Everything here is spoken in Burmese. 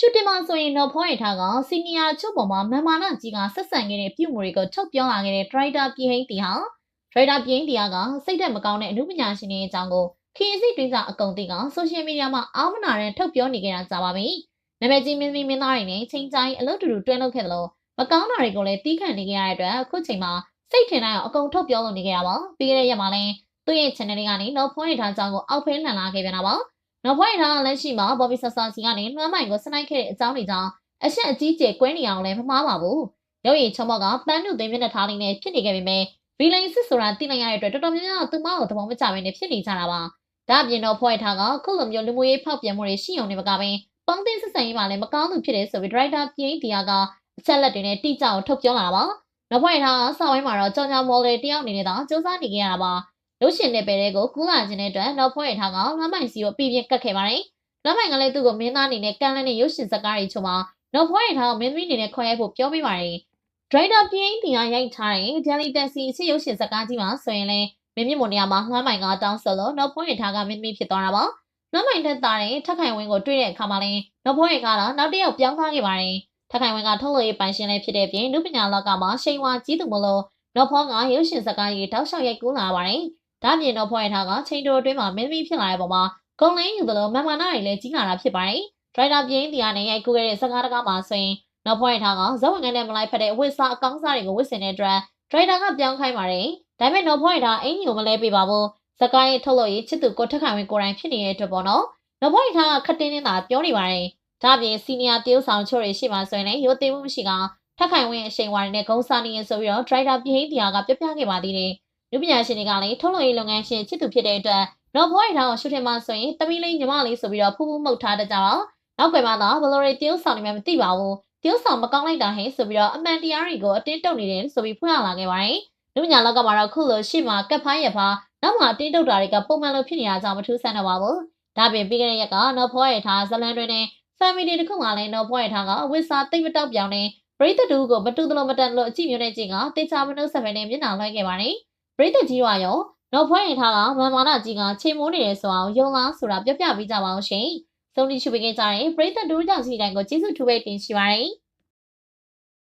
ရှူတင်မှာဆိုရင်တော့ဖောရထားကစီနီယာချုပ်ပေါ်မှာမန်မာနာကြီးကဆက်ဆံခဲ့တဲ့ပြုမှုတွေကိုထုတ်ပြောလာခဲ့တဲ့ဒရိုက်တာပြည်ဟိန်းတီဟာဒရိုက်တာပြည်ဟိန်းတီကစိတ်သက်မကောင်းတဲ့အမှုပညာရှင်တွေအကြောင်းကိုခရီးစိတ်တွင်းစာအကုန်သိကဆိုရှယ်မီဒီယာမှာအားမနာတဲ့ထုတ်ပြောနေကြတာကြာပါပြီ။နာမည်ကြီးမင်းမင်းမင်းသားတွေနဲ့ချင်းချိုင်းအလုပ်တူတူတွဲလုပ်ခဲ့တယ်လို့မကောင်းတာတွေကိုလည်းတီးခန့်နေကြရတဲ့အတွက်အခုချိန်မှာစိတ်ထင်တိုင်းအောင်အကုန်ထုတ်ပြောလို့နေကြရပါ။ပြီးခဲ့တဲ့ရက်မှာလည်းသူ့ရဲ့ channel လေးကနေတော့ဖွင့်ရထားကြောင်းကိုအောက်ဖေးလှန်လာခဲ့ပြန်တာပါ။ နောက်ဖွင့်ရထားလက်ရှိမှာ Bobby Sasa စီကနေလွှမ်းမိုင်ကိုစနိုက်ခဲ့တဲ့အကြောင်းတွေကြောင့်အရှက်အကြီးကျယ်ကွဲနေအောင်လည်းမမှားပါဘူး။ရုပ်ရည်ချုံမော့ကပန်းနုသိမ်းမျက်နှာထားလေးနဲ့ဖြစ်နေခဲ့ပေမဲ့ဗီလိုင်းစစ်ဆိုတာသိနိုင်ရတဲ့အတွက်တော်တော်များများသူမကိုသဘောမကျဘဲနဲ့ဖြစ်နေကြတာပါ။ဒါအပြင်တော့ဖွဲ့ထားကခုလိုမျိုးလူမှုရေးဖောက်ပြန်မှုတွေရှိအောင်နေမကဘဲပေါင်းတင်ဆက်ဆံရေးမှာလည်းမကောင်းသူဖြစ်တယ်ဆိုပြီးဒရိုက်တာပြင်းတီယာကအချက်လက်တွေနဲ့တိကျအောင်ထုတ်ပြောလာတာပါ။နောက်ဖွဲ့ထားကစာဝိုင်းမှာတော့ကြောင်ကြောင်မော်ဒယ်တယောက်အနေနဲ့တော့စူးစမ်းနေကြရတာပါ။ လို့ရှင်တဲ့ပဲတဲ့ကိုကူးလာခြင်းတဲ့အတွက်နောက်ဖွဲ့ထားကလမ်းမိုင်စီကိုပြပြကတ်ခဲ့ပါတယ်။လမ်းမိုင်ကလည်းသူ့ကိုမင်းသားအနေနဲ့ကန်လန်းနဲ့ရုပ်ရှင်ဇာတ်ကားတွေချုံမှာနောက်ဖွဲ့ထားကမင်းသမီးအနေနဲ့ခေါ်ရိုက်ဖို့ပြောပေးပါတယ်။ဒရိုက်တာပြင်းတီယာရိုက်ထားတဲ့ Daily Taxi အချစ်ရုပ်ရှင်ဇာတ်ကားကြီးမှာဆိုရင်လည်းမင်းမြင့်မွန်နေရာမှာလှမ်းမိုင်ကတောင်းဆိုလို့နောက်ဖွင့်ရထားကမင်းသမီးဖြစ်သွားတာပါ။လှမ်းမိုင်တက်တာတဲ့ထက်ခိုင်ဝင်းကိုတွေ့တဲ့အခါမှာလည်းနောက်ဖွင့်ရကတော့နောက်တစ်ယောက်ပြောင်းသွားခဲ့ပါတယ်။ထက်ခိုင်ဝင်းကထုတ်လို့ရေးပိုင်ရှင်လည်းဖြစ်တဲ့ပြင်လူပညာလောကမှာရှိန်ဝါကြီးသူမလို့နောက်ဖွင့်ကရုပ်ရှင်ဇာတ်ကားကြီးတောက်လျှောက်ရိုက်ကူးလာပါတယ်။ ဒါပြင်နောက်ဖွင့်ရထားကချိန်တိုအတွင်းမှာမင်းသမီးဖြစ်လာတဲ့ပုံမှာဂုံလင်းယူသလိုမမနာတွေလည်းကြီးလာတာဖြစ်ပါတယ်။ဒရိုက်တာပြင်းတီကနေရိုက်ကူးခဲ့တဲ့ဇာတ်ကားတကားမှာဆိုရင်နောက်ဖွင့်ရထားကဇက်ဝင်ကနေမလိုက်ဖက်တဲ့အဝတ်စားအကောင်းစားတွေကိုဝတ်ဆင်တဲ့အတွက်ဒရိုက်တာကပြောင်းခိုင်းပါတယ်။ဒါပေမဲ့နောက်ဖွင့်ရထားအင်ကြီးကိုမလဲပေးပါဘူး။ဇက်ကိုင်းထုတ်လို့ရေးချစ်သူကိုထက်ခိုင်ဝင်ကိုယ်တိုင်ဖြစ်နေတဲ့အတွက်ပေါ့နော်။နောက်ဖွင့်ရထားကခတ်တင်းနေတာပြောနေပါတယ်။ဒါပြင်စီနီယာတရုတ်ဆောင်ချို့တွေရှိမှဆိုရင်လည်းရိုသေမှုမရှိကထက်ခိုင်ဝင်အရှိန်ဝါတွေနဲ့ဂုံစာနေရဆိုပြီးတော့ဒရိုက်တာပြည်ဟိန်းတရားကပြပြခဲ့ပါသေးတယ်။ လူပညာရှင်တွေကလည်းထုတ်လို့ရေးလုပ်ငန်းရှင်ချစ်သူဖြစ်တဲ့အတွက်နောက်ဖွင့်ရထားကိုရှုထင်မှဆိုရင်တမီးလေးညီမလေးဆိုပြီးတော့ဖူးဖူးမှုတ်ထားတဲ့ကြတော့နောက်ကွယ်မှာတော့ဘလိုရီတရုတ်ဆောင်နေမှမသိပါဘူး။တရုတ်ဆောင်မကောင်းလိုက်တာဟဲ့ဆိုပြီးတော့အမှန်တရားတွေကိုအတင်းတုပ်နေတယ်ဆိုပြီးဖွင့်ရလာခဲ့ပါတယ်။လူညာလောက်ကမှာတော့ခုလိုရှေ့မှာကပ်ဖိုင်းရဖာနောက်မှာတင်းတုပ်တာတွေကပုံမှန်လိုဖြစ်နေတာကြောင့်မထူးဆန်းတော့ပါဘူး။ဒါပြင်ပြီးခဲ့တဲ့ရက်ကနော်ဖွားရထားဇလန်တွင်နဲ့ family တခုမှလည်းနော်ဖွားရထားကအဝိစာတိတ်မတောက်ပြောင်းနေပရိသတ်တူကိုမတူတလို့မတန်လို့အကြည့်မျိုးနဲ့ကြည့်ကတေချာမနှုတ်ဆက်ပဲနဲ့မျက်နှာလွှဲခဲ့ပါတယ်။ ပရိသတ်ကြီးကရောနော်ဖွားရထားကမန်မာနာကြီးကချိန်မိုးနေတယ်ဆိုအောင်ယုံလားဆိုတာပြပြပေးကြပါအောင်ရှင်။ဆုံးဖြတ်ရှုပေးခဲ့ကြတဲ့ပရိသတ်တူကြောင့်စီတိုင်းကိုကျေးဇူးထူးပဲတင်ရှိပါတယ်။